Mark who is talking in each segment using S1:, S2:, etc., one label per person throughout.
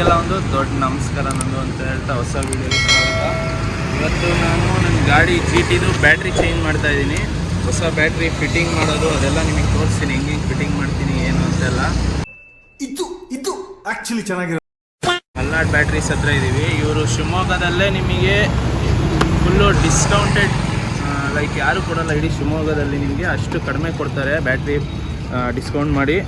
S1: ನಿಮಗೆಲ್ಲ ಒಂದು ದೊಡ್ಡ ನಮಸ್ಕಾರ ನಂದು ಅಂತ ಹೇಳ್ತಾ ಹೊಸ ವೀಡಿಯೋ ಸ್ವಾಗತ. ಇವತ್ತು ನಾನು ನನ್ನ ಗಾಡಿ ಜಿ ಟಿದು ಬ್ಯಾಟ್ರಿ ಚೇಂಜ್ ಮಾಡ್ತಾ ಇದ್ದೀನಿ. ಹೊಸ ಬ್ಯಾಟ್ರಿ ಫಿಟ್ಟಿಂಗ್ ಮಾಡೋದು ಅದೆಲ್ಲ ನಿಮಗೆ ತೋರಿಸ್ತೀನಿ. ಹೆಂಗೆ ಹೆಂಗೆ ಫಿಟ್ಟಿಂಗ್ ಮಾಡ್ತೀನಿ ಏನು ಅಂತೆಲ್ಲ.
S2: ಇದು ಇದು ಆ್ಯಕ್ಚುಲಿ ಚೆನ್ನಾಗಿರೋ
S1: ಮಲ್ನಾಡ್ ಬ್ಯಾಟ್ರೀಸ್ ಹತ್ರ ಇದ್ದೀವಿ ಇವರು ಶಿವಮೊಗ್ಗದಲ್ಲೇ ನಿಮಗೆ ಫುಲ್ಲು ಡಿಸ್ಕೌಂಟೆಡ್ ಲೈಕ್ ಯಾರು ಕೊಡಲ್ಲ ಇಡೀ ಶಿವಮೊಗ್ಗದಲ್ಲಿ ನಿಮಗೆ ಅಷ್ಟು ಕಡಿಮೆ ಕೊಡ್ತಾರೆ. ಬ್ಯಾಟ್ರಿ ಡಿಸ್ಕೌಂಟ್ ಮಾಡಿ.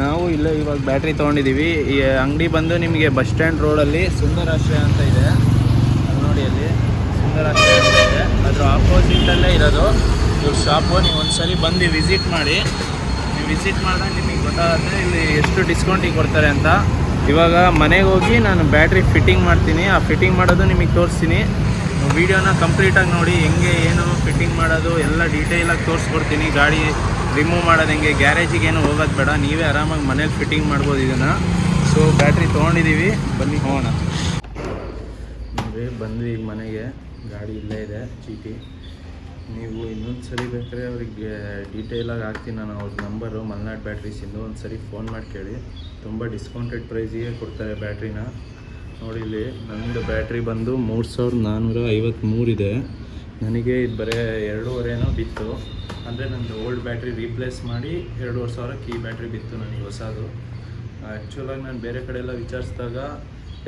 S1: ನಾವು ಇಲ್ಲ ಇವಾಗ ಬ್ಯಾಟ್ರಿ ತೊಗೊಂಡಿದ್ದೀವಿ. ಈ ಅಂಗಡಿ ಬಂದು ನಿಮಗೆ ಬಸ್ ಸ್ಟ್ಯಾಂಡ್ ರೋಡಲ್ಲಿ ಸುಂದರಾಶ್ರಯ ಅಂತ ಇದೆ. ನೋಡಿ ಅಲ್ಲಿ ಸುಂದರಾಶ್ರಯ ಅಂತ ಇದೆ. ಅದರ ಆಪೋಸಿಟಲ್ಲೇ ಇರೋದು ಇವ್ರ ಶಾಪು ನೀವು ಒಂದ್ಸರಿ ಬಂದು ವಿಸಿಟ್ ಮಾಡಿ. ನೀವು ವಿಸಿಟ್ ಮಾಡಿದಾಗ ನಿಮಗೆ ಗೊತ್ತಾಗುತ್ತೆ ಇಲ್ಲಿ ಎಷ್ಟು ಡಿಸ್ಕೌಂಟಿಗೆ ಕೊಡ್ತಾರೆ ಅಂತ. ಇವಾಗ ಮನೆಗೆ ಹೋಗಿ ನಾನು ಬ್ಯಾಟ್ರಿ ಫಿಟ್ಟಿಂಗ್ ಮಾಡ್ತೀನಿ. ಆ ಫಿಟ್ಟಿಂಗ್ ಮಾಡೋದು ನಿಮಗೆ ತೋರಿಸ್ತೀನಿ. ವೀಡಿಯೋನ ಕಂಪ್ಲೀಟಾಗಿ ನೋಡಿ ಹೆಂಗೆ, ಏನು ಫಿಟ್ಟಿಂಗ್ ಮಾಡೋದು ಎಲ್ಲ ಡೀಟೇಲಾಗಿ ತೋರಿಸ್ಕೊಡ್ತೀನಿ. ಗಾಡಿ ರಿಮೂವ್ ಮಾಡೋದು ಹೆಂಗೆ? ಗ್ಯಾರೇಜಿಗೆ ಏನು ಹೋಗೋದು ಬೇಡ. ನೀವೇ ಆರಾಮಾಗಿ ಮನೇಲಿ ಫಿಟ್ಟಿಂಗ್ ಮಾಡ್ಬೋದು ಇದನ್ನು. ಸೊ ಬ್ಯಾಟ್ರಿ ತೊಗೊಂಡಿದ್ದೀವಿ ಬನ್ನಿ, ಹೋಗೋಣ. ಬಂದ್ವಿ ಈಗ ಮನೆಗೆ. ಗಾಡಿ ಇಲ್ಲೇ ಇದೆ, ಚೀಟಿ. ನೀವು ಇನ್ನೊಂದು ಸರಿ ಬೇಕಾದ್ರೆ ಅವ್ರಿಗೆ ಡೀಟೇಲಾಗಿ ಹಾಕ್ತೀನಿ ನಾನು ಅವ್ರ ನಂಬರು. ಮಲ್ನಾಡ್ ಬ್ಯಾಟ್ರೀಸಿಂದು ಒಂದು ಸರಿ ಫೋನ್ ಮಾಡಿ ಕೇಳಿ. ತುಂಬ ಡಿಸ್ಕೌಂಟೆಡ್ ಪ್ರೈಸಿಗೆ ಕೊಡ್ತಾರೆ ಬ್ಯಾಟ್ರಿನ. ನೋಡಿ ಇಲ್ಲಿ, ನಂದು ಬ್ಯಾಟ್ರಿ ಬಂದು ಮೂರು ಸಾವಿರದ ನಾನ್ನೂರ ಐವತ್ತ್ಮೂರಿದೆ ನನಗೆ ಇದು ಬರೀ ಎರಡೂವರೆನೋ ಬಿತ್ತು. ಅಂದರೆ ನಂದು ಓಲ್ಡ್ ಬ್ಯಾಟ್ರಿ ರೀಪ್ಲೇಸ್ ಮಾಡಿ ಎರಡೂವರೆ ಸಾವಿರ ಕೀ ಬ್ಯಾಟ್ರಿ ಬಿತ್ತು ನನಗೆ ಹೊಸದು. ಆ್ಯಕ್ಚುಲಾಗಿ ನಾನು ಬೇರೆ ಕಡೆ ಎಲ್ಲ ವಿಚಾರಿಸಿದಾಗ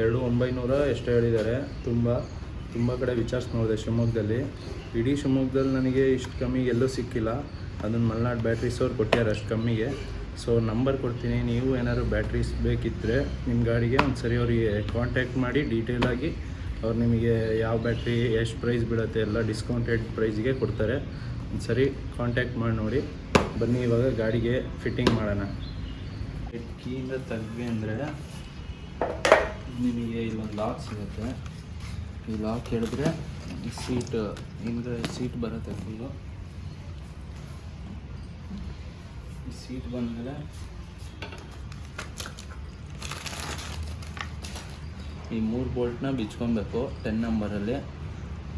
S1: ಎರಡು ಒಂಬೈನೂರ ಎಷ್ಟು ಹೇಳಿದ್ದಾರೆ. ತುಂಬ ತುಂಬ ಕಡೆ ವಿಚಾರಿಸ್ ನೋಡಿದೆ ಶಿವಮೊಗ್ಗದಲ್ಲಿ. ಇಡೀ ಶಿವಮೊಗ್ಗದಲ್ಲಿ ನನಗೆ ಇಷ್ಟು ಕಮ್ಮಿಗೆ ಎಲ್ಲೂ ಸಿಕ್ಕಿಲ್ಲ. ಅದನ್ನು ಮಲ್ನಾಡ್ ಬ್ಯಾಟ್ರೀಸ್ ಅವ್ರು ಕೊಟ್ಟಿದ್ದಾರೆ ಅಷ್ಟು ಕಮ್ಮಿಗೆ. ಸೊ ನಂಬರ್ ಕೊಡ್ತೀನಿ. ನೀವು ಏನಾದ್ರು ಬ್ಯಾಟ್ರೀಸ್ ಬೇಕಿದ್ದರೆ ನಿಮ್ಮ ಗಾಡಿಗೆ ಒಂದು ಸರಿ ಅವರಿಗೆ ಕಾಂಟ್ಯಾಕ್ಟ್ ಮಾಡಿ ಡೀಟೇಲಾಗಿ ಅವ್ರು ನಿಮಗೆ ಯಾವ ಬ್ಯಾಟ್ರಿ ಎಷ್ಟು ಪ್ರೈಸ್ ಬೀಳುತ್ತೆ ಎಲ್ಲ ಡಿಸ್ಕೌಂಟೆಡ್ ಪ್ರೈಸ್ಗೆ ಕೊಡ್ತಾರೆ. ಒಂದು ಸರಿ ಕಾಂಟ್ಯಾಕ್ಟ್ ಮಾಡಿ ನೋಡಿ. ಬನ್ನಿ ಇವಾಗ ಗಾಡಿಗೆ ಫಿಟ್ಟಿಂಗ್ ಮಾಡೋಣ. ಕೀಯಿಂದ ತೆಗ್ವಿ ಅಂದರೆ ನಿಮಗೆ ಇಲ್ಲೊಂದು ಲಾಕ್ ಸಿಗುತ್ತೆ. ಈ ಲಾಕ್ ಹೇಳಿದ್ರೆ ಸೀಟ್ ಹಿಂದೆ ಸೀಟ್ ಬರುತ್ತೆ ಫುಲ್ಲು ಸೀಟ್ ಬಂದಮೇಲೆ ಈ ಮೂರು ಬೋಲ್ಟ್ನ ಬಿಚ್ಕೊಬೇಕು ಟೆನ್ ನಂಬರಲ್ಲಿ.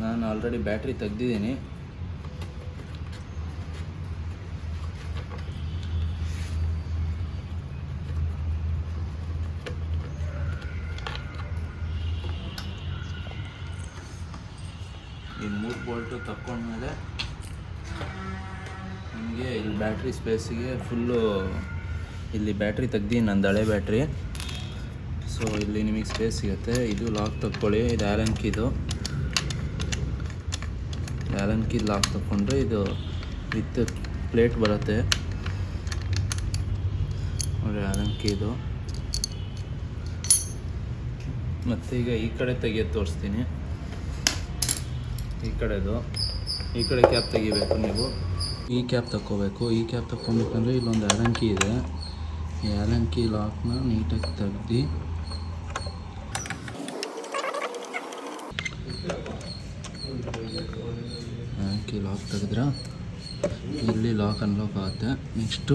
S1: ನಾನು ಆಲ್ರೆಡಿ ಬ್ಯಾಟ್ರಿ ತೆಗ್ದಿದ್ದೀನಿ. ಈ ಮೂರು ಬೋಲ್ಟು ತಕ್ಕೊಂಡ್ಮೇಲೆ ನಿಮಗೆ ಇಲ್ಲಿ ಬ್ಯಾಟ್ರಿ ಸ್ಪೇಸಿಗೆ ಫುಲ್ಲು ಇಲ್ಲಿ ಬ್ಯಾಟ್ರಿ ತೆಗ್ದು ನಂದು ಹಳೆ ಬ್ಯಾಟ್ರಿ. ಸೊ ಇಲ್ಲಿ ನಿಮಗೆ ಸ್ಪೇಸ್ ಸಿಗುತ್ತೆ. ಇದು ಲಾಕ್ ತಕ್ಕೊಳ್ಳಿ. ಇದು ಆ್ಯಲನ್ ಕೀದು ಆ್ಯಲನ್ ಲಾಕ್ ತಗೊಂಡ್ರೆ ಇದು ವಿತ್ ಪ್ಲೇಟ್ ಬರುತ್ತೆ. ನೋಡಿ ಆ್ಯಲನ್ ಕೀದು ಮತ್ತು ಈಗ ಈ ಕಡೆ ತೆಗಿಯೋದು ತೋರಿಸ್ತೀನಿ. ಈ ಕಡೆದು. ಈ ಕಡೆ ಕ್ಯಾಪ್ ತೆಗಿಬೇಕು ನೀವು. ಈ ಕ್ಯಾಪ್ ತಗೋಬೇಕು ಈ ಕ್ಯಾಪ್ ತಗೊಬೇಕಂದ್ರೆ ಇಲ್ಲೊಂದು ಆ್ಯಲನ್ ಇದೆ. ಈ ಆ್ಯಲನ್ ಲಾಕ್ನ ನೀಟಾಗಿ ತೆಗ್ದು ಆ್ಯಲನ್ ಕೀ ಲಾಕ್ ತೆಗೆದ್ರೆ? ಇಲ್ಲಿ ಲಾಕ್ ಅನ್ಲಾಕ್ ಆಗುತ್ತೆ. ನೆಕ್ಸ್ಟು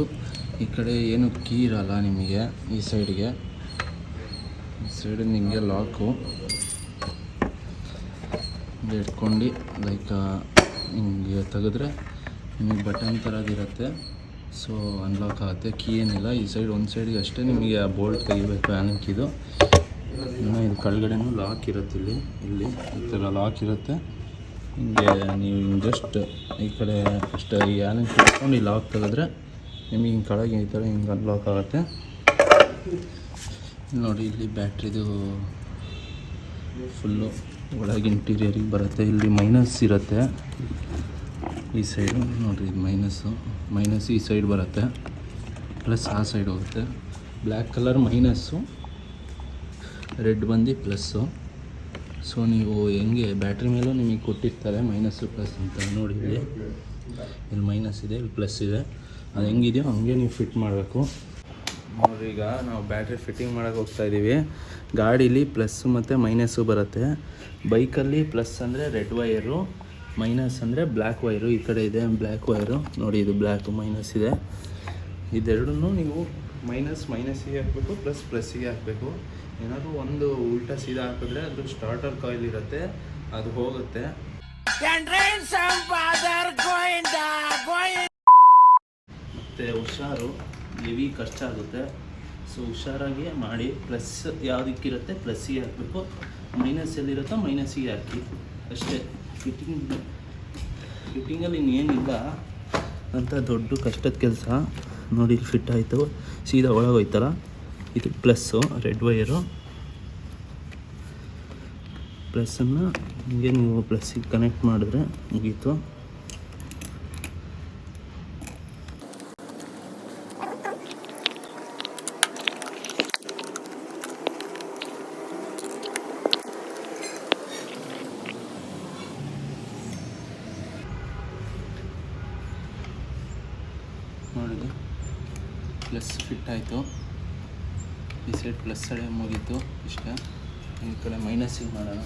S1: ಈ ಕಡೆ ಏನು ಕೀ ಇರಲ್ಲ ನಿಮಗೆ, ಈ ಸೈಡ್ಗೆ ಈ ಸೈಡ್ ನಿಮಗೆ ಲಾಕು ಇಟ್ಕೊಂಡು ಲೈಕ್ ನಿಮಗೆ ತೆಗೆದ್ರೆ ನಿಮಗೆ ಬಟನ್ ಥರದಿರುತ್ತೆ ಸೊ ಅನ್ಲಾಕ್ ಆಗುತ್ತೆ. ಕೀ ಏನಿಲ್ಲ. ಈ ಸೈಡ್ ಒಂದು ಸೈಡಿಗೆ ಅಷ್ಟೇ ನಿಮಗೆ ಆ ಬೋಲ್ಟ್ ತೆಗಿಬೇಕು ಆ್ಯನಕ್ಕಿದು ಇನ್ನು ಇದು ಕೆಳಗಡೆನೂ ಲಾಕ್ ಇರುತ್ತೆ ಇಲ್ಲಿ. ಇಲ್ಲಿ ಈ ಥರ ಲಾಕ್ ಇರುತ್ತೆ. ಹಿಂಗೆ ನೀವು ಜಸ್ಟ್ ಈ ಕಡೆ ಅಷ್ಟೇ ಈ ಆ್ಯನಕ್ ಇಟ್ಕೊಂಡು ಈ ಲಾಕ್ ತೆಗೆದ್ರೆ ನಿಮಗೆ ಹಿಂಗೆ ಕೆಳಗೆ ಈ ಥರ ಹಿಂಗೆ ಅನ್ಲಾಕ್ ಆಗುತ್ತೆ. ನೋಡಿ ಇಲ್ಲಿ ಬ್ಯಾಟ್ರಿದು ಫುಲ್ಲು ಒಳಗೆ ಇಂಟೀರಿಯರಿಗೆ ಬರುತ್ತೆ. ಇಲ್ಲಿ ಮೈನಸ್ ಇರುತ್ತೆ. ಈ ಸೈಡು ನೋಡಿರಿ ಮೈನಸ್ಸು ಮೈನಸ್ ಈ ಸೈಡ್ ಬರುತ್ತೆ. ಪ್ಲಸ್ ಆ ಸೈಡ್ ಹೋಗುತ್ತೆ. ಬ್ಲ್ಯಾಕ್ ಕಲರ್ ಮೈನಸ್ಸು ರೆಡ್ ಬಂದು ಪ್ಲಸ್ಸು ಸೊ ನೀವು ಹೆಂಗೆ? ಬ್ಯಾಟ್ರಿ ಮೇಲೂ ನಿಮಗೆ ಕೊಟ್ಟಿರ್ತಾರೆ ಮೈನಸ್ಸು ಪ್ಲಸ್ ಅಂತ ನೋಡಿ ಇಲ್ಲಿ. ಮೈನಸ್ ಇದೆ, ಇಲ್ಲಿ ಪ್ಲಸ್ ಇದೆ. ಅದು ಹೆಂಗಿದೆಯೋ ಹಂಗೆ ನೀವು ಫಿಟ್ ಮಾಡಬೇಕು. ನೋಡ್ರಿ ಈಗ ನಾವು ಬ್ಯಾಟ್ರಿ ಫಿಟ್ಟಿಂಗ್ ಮಾಡೋಕೆ ಹೋಗ್ತಾ ಇದ್ದೀವಿ ಗಾಡೀಲಿ ಪ್ಲಸ್ಸು ಮತ್ತು ಮೈನಸ್ಸು ಬರುತ್ತೆ. ಬೈಕಲ್ಲಿ ಪ್ಲಸ್ ಅಂದರೆ ರೆಡ್ ವೈರು ಮೈನಸ್ ಅಂದರೆ ಬ್ಲ್ಯಾಕ್ ವೈರು ಈ ಕಡೆ ಇದೆ ಬ್ಲ್ಯಾಕ್ ವೈರು ನೋಡಿ ಇದು ಬ್ಲ್ಯಾಕು ಮೈನಸ್ ಇದೆ. ಇದೆರಡೂ ನೀವು ಮೈನಸ್ ಮೈನಸ್ಸಿಗೆ ಹಾಕಬೇಕು ಪ್ಲಸ್ ಪ್ಲಸ್ಸಿಗೆ ಹಾಕಬೇಕು. ಏನಾದರೂ ಒಂದು ಉಲ್ಟಾ ಸೀದಾ ಹಾಕಿದ್ರೆ ಅದು ಸ್ಟಾರ್ಟರ್ ಕಾಯಿಲ್ ಇರುತ್ತೆ ಅದು ಹೋಗುತ್ತೆ. ಮತ್ತು ಹುಷಾರು ಹೆವಿ ಖರ್ಚಾಗುತ್ತೆ ಸೊ ಹುಷಾರಾಗಿ ಮಾಡಿ ಪ್ಲಸ್ ಯಾವುದಕ್ಕಿರುತ್ತೆ ಪ್ಲಸ್ಸಿಗೆ ಹಾಕಬೇಕು. ಮೈನಸ್ ಎಲ್ಲಿರುತ್ತೋ ಮೈನಸ್ಸಿಗೆ ಹಾಕಿ. ಅಷ್ಟೇ. ಫಿಟ್ಟಿಂಗ್ ಫಿಟ್ಟಿಂಗಲ್ಲಿ ಇನ್ನೇನಿಲ್ಲ. ಅಂತ ದೊಡ್ಡ ಕಷ್ಟದ ಕೆಲಸ. ನೋಡಿ ಇಲ್ಲಿ ಫಿಟ್ ಆಯಿತು. ಸೀದಾ ಒಳಗೆ ಹೋಯ್ತಲ್ಲ? ಇದು ಪ್ಲಸ್ಸು ರೆಡ್ ವೈರು ಪ್ಲಸ್ಸನ್ನು ಹಿಂಗೆ ನೀವು ಪ್ಲಸ್ಸಿಗೆ ಕನೆಕ್ಟ್ ಮಾಡಿದ್ರೆ ಮುಗೀತು ನೋಡಿದೆ ಪ್ಲಸ್ ಫಿಟ್ ಆಯಿತು. ಈ ಸೈಡ್ ಪ್ಲಸ್ ಸೈಡ್ ಮುಗೀತು ಇಷ್ಟ. ಈ ಕಡೆ ಮೈನಸ್ಸಿಗೆ ಮಾಡೋಣ.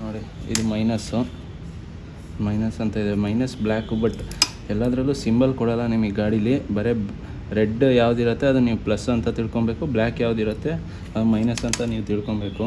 S1: ನೋಡಿ, ಇದು ಮೈನಸ್ಸು ಮೈನಸ್ ಅಂತ ಇದೆ. ಮೈನಸ್ ಬ್ಲ್ಯಾಕು ಬಟ್ ಎಲ್ಲದರಲ್ಲೂ ಸಿಂಬಲ್ ಕೊಡಲ್ಲ ನಿಮಗೆ ಗಾಡೀಲಿ. ಬರೀ ರೆಡ್ ಯಾವುದಿರುತ್ತೆ, ಅದು ನೀವು ಪ್ಲಸ್ ಅಂತ ತಿಳ್ಕೊಬೇಕು ಬ್ಲ್ಯಾಕ್ ಯಾವುದಿರುತ್ತೆ, ಅದು ಮೈನಸ್ ಅಂತ ನೀವು ತಿಳ್ಕೊಬೇಕು.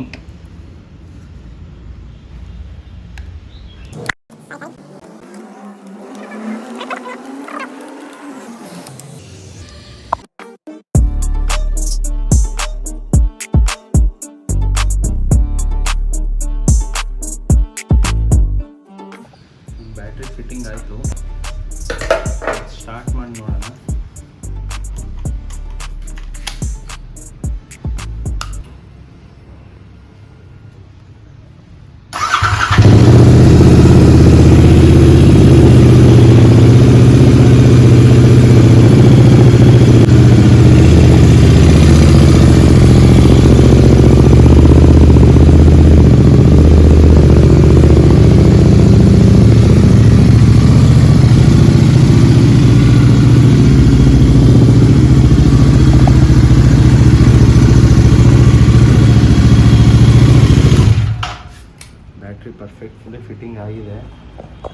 S1: ಆಗಿದೆ.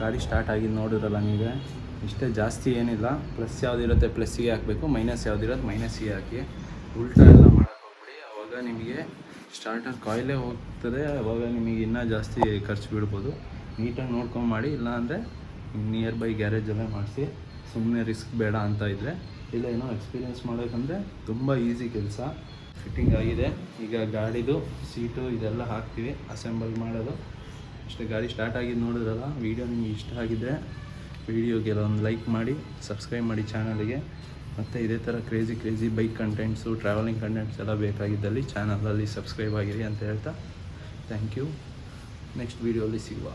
S1: ಗಾಡಿ ಸ್ಟಾರ್ಟ್ ಆಗಿದೆ ನೋಡಿರಲ್ಲ ನೀವೇ? ಇಷ್ಟೇ ಜಾಸ್ತಿ ಏನಿಲ್ಲ. ಪ್ಲಸ್ ಯಾವುದಿರುತ್ತೆ ಪ್ಲಸ್ಸಿಗೆ ಹಾಕಬೇಕು ಮೈನಸ್ ಯಾವುದಿರುತ್ತೆ ಮೈನಸ್ಸಿಗೆ ಹಾಕಿ. ಉಲ್ಟಾ ಎಲ್ಲ ಮಾಡೋಕ್ಕೋಗ್ಬಿಡಿ ಅವಾಗ ನಿಮಗೆ ಸ್ಟಾರ್ಟರ್ ಕಾಯಿಲೇ ಹೋಗ್ತದೆ. ಅವಾಗ ನಿಮಗೆ ಇನ್ನೂ ಜಾಸ್ತಿ ಖರ್ಚು ಬೀಳ್ಬೋದು. ನೀಟಾಗಿ ನೋಡ್ಕೊಂಡು ಮಾಡಿ. ಇಲ್ಲಾಂದರೆ ನಿಯರ್ ಬೈ ಗ್ಯಾರೇಜಲ್ಲೇ ಮಾಡಿಸಿ. ಸುಮ್ಮನೆ ರಿಸ್ಕ್ ಬೇಡ ಅಂತ ಇದ್ದರೆ ಇಲ್ಲ, ಏನೋ ಎಕ್ಸ್ಪೀರಿಯೆನ್ಸ್ ಮಾಡೋಕ್ಕಂದರೆ ತುಂಬ ಈಸಿ ಕೆಲಸ. ಫಿಟ್ಟಿಂಗ್ ಆಗಿದೆ. ಈಗ ಗಾಡಿದು ಸೀಟು ಇದೆಲ್ಲ ಹಾಕ್ತೀವಿ. ಅಸೆಂಬಲ್ ಮಾಡೋದು. ಅಷ್ಟೇ ಗಾಡಿ ಸ್ಟಾರ್ಟ್ ಆಗಿದ್ದು ನೋಡಿದ್ರಲ್ಲ? ವೀಡಿಯೋ ನಿಮಗೆ ಇಷ್ಟ ಆಗಿದ್ದರೆ ವೀಡಿಯೋಗೆ ಒಂದು ಲೈಕ್ ಮಾಡಿ ಸಬ್ಸ್ಕ್ರೈಬ್ ಮಾಡಿ ಚಾನಲಿಗೆ ಮತ್ತು ಇದೇ ಥರ crazy crazy bike contents travelling contents ಎಲ್ಲ ಬೇಕಾಗಿದ್ದಲ್ಲಿ ಚಾನಲಲ್ಲಿ ಸಬ್ಸ್ಕ್ರೈಬ್ ಆಗಿರಿ ಅಂತ ಹೇಳ್ತಾ ಥ್ಯಾಂಕ್ ಯು ನೆಕ್ಸ್ಟ್ ವೀಡಿಯೋಲಿ ಸಿಗುವ.